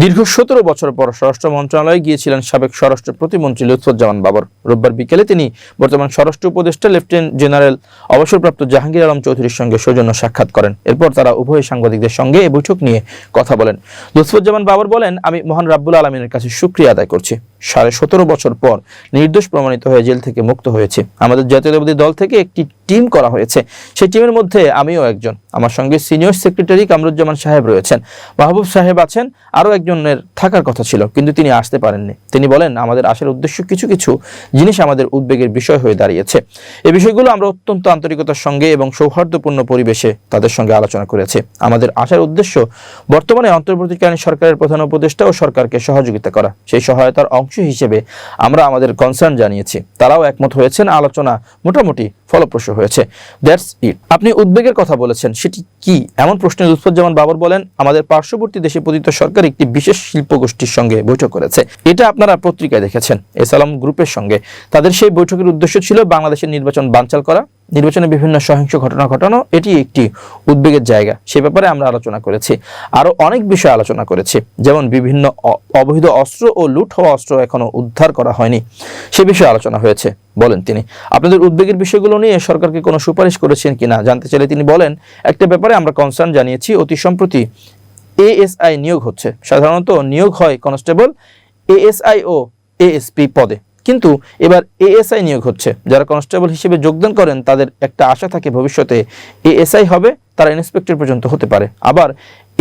দীর্ঘ সতেরো বছর পর স্বরাষ্ট্র মন্ত্রণালয়ে গিয়েছিলেন সাবেক স্বরাষ্ট্র প্রতিমন্ত্রী লুৎফুজ্জামান বাবর। রোববার বিকেলে তিনি বর্তমান স্বরাষ্ট্র উপদেষ্টা লেফটেন্যান্ট জেনারেল অবসরপ্রাপ্ত জাহাঙ্গীর আলম চৌধুরীর সঙ্গে সৌজন্য সাক্ষাৎ করেন। এরপর তারা উভয় সাংবাদিকদের সঙ্গে এই বৈঠক নিয়ে কথা বলেন। লুৎফুজ্জামান বাবর বলেন, আমি মহান রাব্বুল আলমিনের কাছে সুক্রিয়া আদায় করছি। সাড়ে সতেরো বছর পর নির্দোষ প্রমাণিত হয়ে জেল থেকে মুক্ত হয়েছে। আমাদের জাতীয়তাবাদী দল থেকে একটি টিম করা হয়েছে। সেই টিমের মধ্যে আমিও একজন। আমার সঙ্গে সিনিয়র সেক্রেটারি কামরুজ্জামান সাহেব রয়েছেন। মাহবুব সাহেব আছেন। আরও একজনের থাকার কথা ছিল, কিন্তু তিনি আসতে পারেননি। তিনি বলেন, আমাদের আসার উদ্দেশ্য কিছু কিছু জিনিস আমাদের উদ্বেগের বিষয় হয়ে দাঁড়িয়েছে। এই বিষয়গুলো আমরা অত্যন্ত আন্তরিকতার সঙ্গে এবং সৌহার্দ্যপূর্ণ পরিবেশে তাদের সঙ্গে আলোচনা করেছে। আমাদের আসার উদ্দেশ্য বর্তমানে অন্তর্বর্তীকালীন সরকারের প্রধান উপদেষ্টা ও সরকারকে সহযোগিতা করা। সেই সহায়তার অংশ হিসেবে আমরা আমাদের কনসার্ন জানিয়েছি। তারাও একমত হয়েছেন, আলোচনা মোটামুটি ফলপ্রসূ হয়েছে। That's it. আপনি উদ্বেগের কথা বলেছেন, সেটি কি? এমন প্রশ্নের যেমন বাবর বলেন, আমাদের পার্শ্ববর্তী দেশে পতিত সরকার একটি বিশেষ শিল্পগোষ্ঠীর সঙ্গে বৈঠক করেছে। এটা আপনারা পত্রিকায় দেখেছেন, এসালাম গ্রুপের সঙ্গে। তাদের সেই বৈঠকের উদ্দেশ্য ছিল বাংলাদেশের নির্বাচন বানচাল করা। নির্বাচনে বিভিন্ন সহিংস ঘটনা ঘটানো এটি একটি উদ্বেগের জায়গা। সে ব্যাপারে আমরা আলোচনা করেছি। আরও অনেক বিষয় আলোচনা করেছি। যেমন বিভিন্ন অবৈধ অস্ত্র ও লুট হওয়া অস্ত্র এখনও উদ্ধার করা হয়নি। সে বিষয়ে আলোচনা হয়েছে, বলেন তিনি। আপনাদের উদ্বেগের বিষয়গুলো নিয়ে সরকারকে কোনো সুপারিশ করেছেন কিনা জানতে চাইলে তিনি বলেন, একটা ব্যাপারে আমরা কনসার্ন জানিয়েছি, অতি সম্প্রতি এএসআই নিয়োগ হচ্ছে। সাধারণত নিয়োগ হয় কনস্টেবল এএসআই ও এএসপি পদে। কিন্তু এবার এএসআই নিয়োগ হচ্ছে। যারা কনস্টেবল হিসেবে যোগদান করেন, তাদের একটা আশা থাকে ভবিষ্যতে এএসআই হবে, তারা ইন্সপেক্টর পর্যন্ত হতে পারে। আবার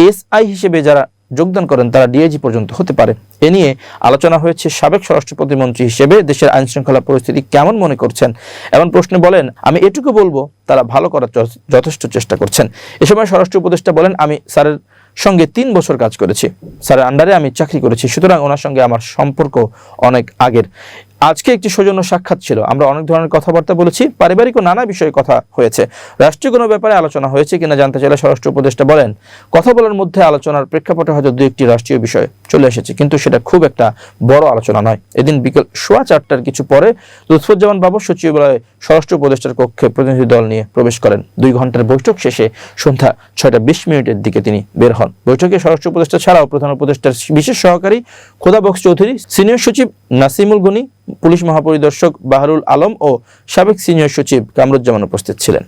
এসআই হিসেবে যারা যোগদান করেন, তারা ডিআইজি পর্যন্ত হতে পারে। এ নিয়ে আলোচনা হয়েছে সাবেক স্বরাষ্ট্র প্রতিমন্ত্রী হিসেবে। দেশের আইন শৃঙ্খলা পরিস্থিতি কেমন মনে করছেন? এমন প্রশ্নে বলেন, আমি এটুকু বলব, তারা ভালো করার যথেষ্ট চেষ্টা করছেন। এ সময় স্বরাষ্ট্র উপদেষ্টা বলেন, আমি স্যারের সঙ্গে তিন বছর কাজ করেছি। স্যারের আন্ডারে আমি চাকরি করেছি, সুতরাং ওনার সঙ্গে আমার সম্পর্ক অনেক আগের। আজকে একটি সৌজন্য সাক্ষাৎ ছিল। আমরা অনেক ধরনের কথাবার্তা বলেছি। পারিবারিক ও নানা বিষয়ে কথা হয়েছে। রাষ্ট্রীয় কোনো ব্যাপারে আলোচনা হয়েছে কিনা জানতে চাইলে স্বরাষ্ট্র উপদেষ্টা বলেন। কথা বলার মধ্যে আলোচনার প্রেক্ষাপটে হয়তো দু একটি রাষ্ট্রীয় বিষয় চলে এসেছে, কিন্তু সেটা খুব একটা বড় আলোচনা নয়। এদিন বিকেল সোয়া চারটার কিছু পরে লুৎফুজ্জামান বাবর সচিবালয়ে স্বরাষ্ট্র উপদেষ্টার কক্ষে প্রতিনিধি দল নিয়ে প্রবেশ করেন। দুই ঘণ্টার বৈঠক শেষে সন্ধ্যা ছয়টা বিশ মিনিটের দিকে তিনি বের হন। বৈঠকে স্বরাষ্ট্র উপদেষ্টা ছাড়াও প্রধান উপদেষ্টার বিশেষ সহকারী খোদা বক্স চৌধুরী, সিনিয়র সচিব নাসিমুল গনি পুলিশ মহাপরিদর্শক বাহারুল আলম ও সাবেক সিনিয়র সচিব কামরুজ্জামান উপস্থিত ছিলেন।